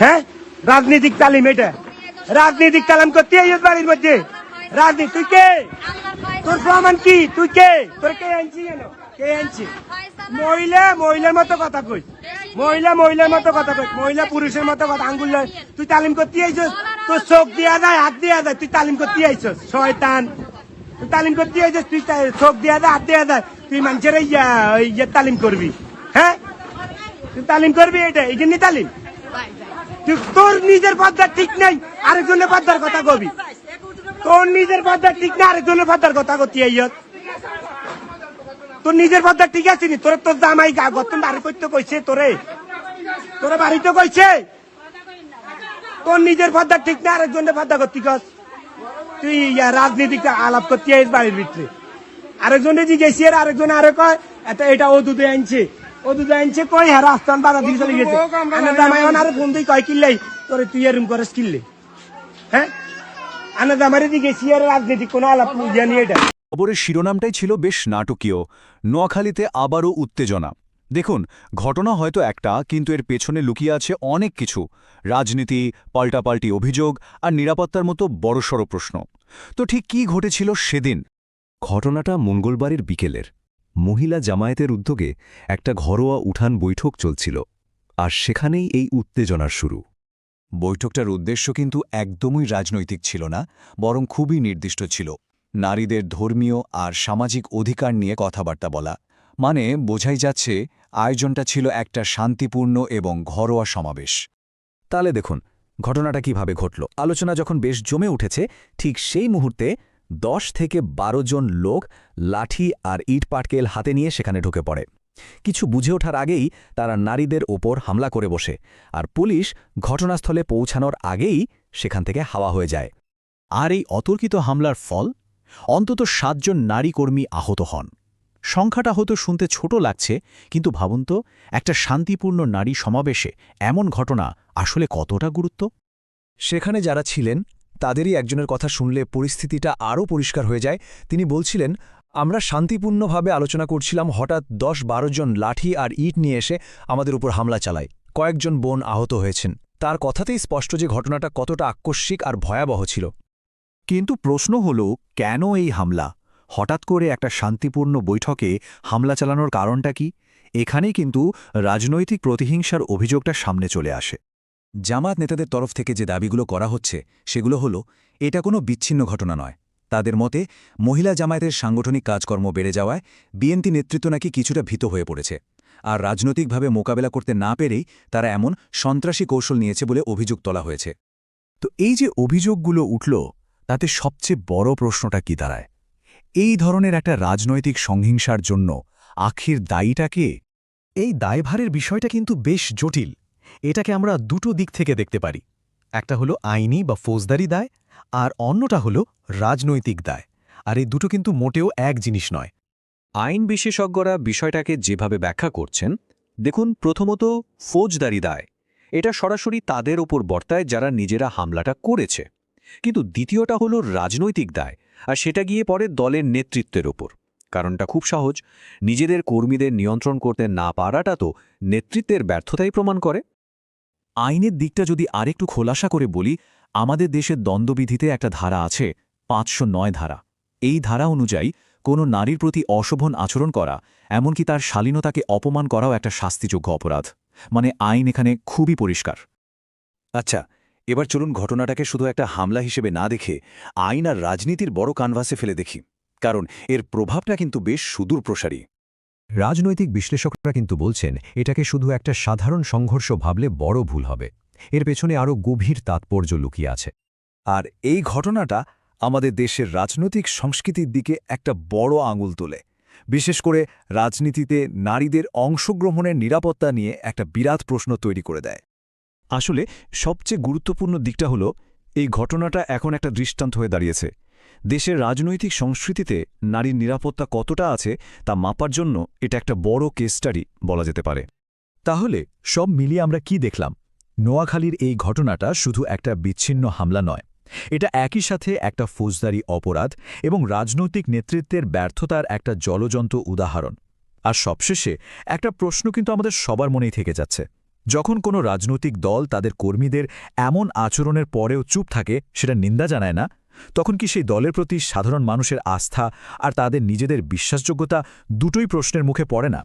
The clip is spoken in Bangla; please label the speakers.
Speaker 1: হ্যাঁ? রাজনৈতিক তালিম এটা। রাজনৈতিক তালিম করতে বাড়ির মধ্যে। রাজনীতি তুই কে? তোর প্রমাণ কি? তুই কে? তোর কে আনছি কেন কে আনছি মহিলা মহিলার মতো কথা কই। মহিলা মহিলার মতো কথা কই। মহিলা পুরুষের মতো কথা আঙ্গুল। তুই তালিম করতে আইছস? তোর চোখ দিয়া যায়, হাত দিয়া যায়। তুই তালিম করতে আইছস? শয়তান। তুই তালিম করতে আইছস? তুই চোখ দিয়া যায়, হাত দিয়া যায়। তুই মানুষের ইয়া ইয়া তালিম করবি। হ্যাঁ? তুই তালিম করবি এটা? এই জন্যই তালিম। তোর নিজের পদ্মার ঠিক নাই, আরেকজনের পদ্মার কথা কবি। তোর নিজের পদ্মার ঠিক না আরেকজনের পদ্মার কথা কতি তোর নিজের পদ্মার ঠিক আছে নি? তোর তোর জামাই গা গতন বাড়ি করতে কইছে তোরে। তোরে বাড়িতে কইছে। তোর নিজের পদ্মার ঠিক না আরেকজনের পদ্মা করতি কস। তুই রাজনীতিক আলাপ করতে আইস বাড়ির ভিতরে। আরেকজনে গেছি আর আরেকজন আরে কয়, এটা এটা ও দুধে আনছে। ও দুধে আনছে কই হ্যাঁ রাস্তান বাধা দিয়ে চলে গেছে। এখন ফোন দিয়ে কয় কিনলাই তোরে তুই এরম কিনলে হ্যাঁ? আর কোনো আলাপ জানি এটা।
Speaker 2: খবরের শিরোনামটাই ছিল বেশ নাটকীয়। নোয়াখালীতে আবারও উত্তেজনা। দেখুন ঘটনা হয়তো একটা কিন্তু এর পেছনে লুকিয়ে আছে অনেক কিছু। রাজনীতি পাল্টাপাল্টি অভিযোগ আর নিরাপত্তার মতো বড়সড় প্রশ্ন। তো ঠিক কি ঘটেছিল সেদিন?
Speaker 3: ঘটনাটা মঙ্গলবারের বিকেলের। মহিলা জামায়াতের উদ্যোগে একটা ঘরোয়া উঠান বৈঠক চলছিল, আর সেখানেই এই উত্তেজনার শুরু।
Speaker 2: বৈঠকটার উদ্দেশ্য কিন্তু একদমই রাজনৈতিক ছিল না, বরং খুবই নির্দিষ্ট ছিল। নারীদের ধর্মীয় আর সামাজিক অধিকার নিয়ে কথাবার্তা বলা মানে বোঝাই যাচ্ছে আয়োজনটা ছিল একটা শান্তিপূর্ণ এবং ঘরোয়া সমাবেশ।
Speaker 3: তাহলে দেখুন, ঘটনাটা কীভাবে ঘটল? আলোচনা যখন বেশ জমে উঠেছে, ঠিক সেই মুহূর্তে দশ থেকে বারো জন লোক লাঠি আর ইট পাটকেল হাতে নিয়ে সেখানে ঢুকে পড়ে। কিছু বুঝে ওঠার আগেই তারা নারীদের ওপর হামলা করে বসে আর পুলিশ ঘটনাস্থলে পৌঁছানোর আগেই সেখান থেকে হাওয়া হয়ে যায়।
Speaker 2: আর এই অতর্কিত হামলার ফল? অন্তত সাতজন নারী কর্মী আহত হন। সংখ্যাটা হয়তো শুনতে ছোট লাগছে, কিন্তু ভাবুন তো, একটা শান্তিপূর্ণ নারী সমাবেশে এমন ঘটনা আসলে কতটা গুরুত্ব?
Speaker 3: সেখানে যারা ছিলেন তাদেরই একজনের কথা শুনলে পরিস্থিতিটা আরও পরিষ্কার হয়ে যায়। তিনি বলছিলেন, আমরা শান্তিপূর্ণভাবে আলোচনা করছিলাম, হঠাৎ দশ বারো জন লাঠি আর ইট নিয়ে এসে আমাদের উপর হামলা চালায়। কয়েকজন বোন আহত হয়েছেন। তার কথাতেই স্পষ্ট যে ঘটনাটা কতটা আকস্মিক আর ভয়াবহ ছিল।
Speaker 2: কিন্তু প্রশ্ন হল, কেন এই হামলা? হঠাৎ করে একটা শান্তিপূর্ণ বৈঠকে হামলা চালানোর কারণটা কি? এখানেই কিন্তু রাজনৈতিক প্রতিহিংসার অভিযোগটা সামনে চলে আসে। জামাত নেতাদের তরফ থেকে যে দাবিগুলো করা হচ্ছে, সেগুলো হলো, এটা কোনো বিচ্ছিন্ন ঘটনা নয়। তাদের মতে, মহিলা জামায়াতের সাংগঠনিক কাজকর্ম বেড়ে যাওয়ায় বিএনপি নেতৃত্ব নাকি কিছুটা ভীত হয়ে পড়েছে। আর রাজনৈতিকভাবে মোকাবেলা করতে না পেরেই তারা এমন সন্ত্রাসী কৌশল নিয়েছে বলে অভিযোগ তোলা হয়েছে। তো এই যে অভিযোগগুলো উঠল, তাতে সবচেয়ে বড় প্রশ্নটা কি দাঁড়ায়? এই ধরনের একটা রাজনৈতিক সংহিংসার জন্য আখির দায়ীটা কে?
Speaker 3: এই দায়ভারের বিষয়টা কিন্তু বেশ জটিল। এটাকে আমরা দুটো দিক থেকে দেখতে পারি। একটা হলো আইনি বা ফৌজদারি দায়, আর অন্যটা হলো রাজনৈতিক দায়। আর এই দুটো কিন্তু মোটেও এক জিনিস নয়।
Speaker 4: আইন বিশেষজ্ঞরা বিষয়টাকে যেভাবে ব্যাখ্যা করছেন, দেখুন প্রথমত ফৌজদারি দায়। এটা সরাসরি তাদের ওপর বর্তায় যারা নিজেরা হামলাটা করেছে। কিন্তু দ্বিতীয়টা হলো রাজনৈতিক দায়, আর সেটা গিয়ে পড়ে দলের নেতৃত্বের ওপর। কারণটা খুব সহজ, নিজেদের কর্মীদের নিয়ন্ত্রণ করতে না পারাটা তো নেতৃত্বের ব্যর্থতাই প্রমাণ করে।
Speaker 2: আইনের দিকটা যদি আরেকটু খোলাসা করে বলি, আমাদের দেশের দ্বন্দ্ববিধিতে একটা ধারা আছে, পাঁচশো নয় ধারা। এই ধারা অনুযায়ী কোনো নারীর প্রতি অশোভন আচরণ করা, এমনকি তার শালীনতাকে অপমান করাও একটা শাস্তিযোগ্য অপরাধ। মানে আইন এখানে খুবই পরিষ্কার।
Speaker 3: আচ্ছা এবার চলুন ঘটনাটাকে শুধু একটা হামলা হিসেবে না দেখে আইন আর রাজনীতির বড় কানভাসে ফেলে দেখি। কারণ এর প্রভাবটা কিন্তু বেশ সুদূর প্রসারী রাজনৈতিক বিশ্লেষকরা কিন্তু বলছেন, এটাকে শুধু একটা সাধারণ সংঘর্ষ ভাবলে বড় ভুল হবে। এর পেছনে আরও গভীর তাৎপর্য লুকিয়ে আছে। আর এই ঘটনাটা আমাদের দেশের রাজনৈতিক সংস্কৃতির দিকে একটা বড় আঙুল তোলে। বিশেষ করে রাজনীতিতে নারীদের অংশগ্রহণের নিরাপত্তা নিয়ে একটা বিরাট প্রশ্ন তৈরি করে দেয়। আসলে সবচেয়ে গুরুত্বপূর্ণ দিকটা হলো, এই ঘটনাটা এখন একটা দৃষ্টান্ত হয়ে দাঁড়িয়েছে। দেশের রাজনৈতিক সংস্কৃতিতে নারীর নিরাপত্তা কতটা আছে তা মাপার জন্য এটা একটা বড় কেস স্টাডি বলা যেতে পারে। তাহলে সব মিলিয়ে আমরা কি দেখলাম? নোয়াখালীর এই ঘটনাটা শুধু একটা বিচ্ছিন্ন হামলা নয়। এটা একই সাথে একটা ফৌজদারি অপরাধ এবং রাজনৈতিক নেতৃত্বের ব্যর্থতার একটা জলজন্ত উদাহরণ। আর সবশেষে একটা প্রশ্ন কিন্তু আমাদের সবার মনেই থেকে যাচ্ছে। যখন কোনো রাজনৈতিক দল তাদের কর্মীদের এমন আচরণের পরেও চুপ থাকে, সেটা নিন্দা জানায় না তখন কি সেই দলের প্রতি সাধারণ মানুষের আস্থা আর তাদের নিজেদের বিশ্বাসযোগ্যতা দুটোই প্রশ্নের মুখে পড়ে না?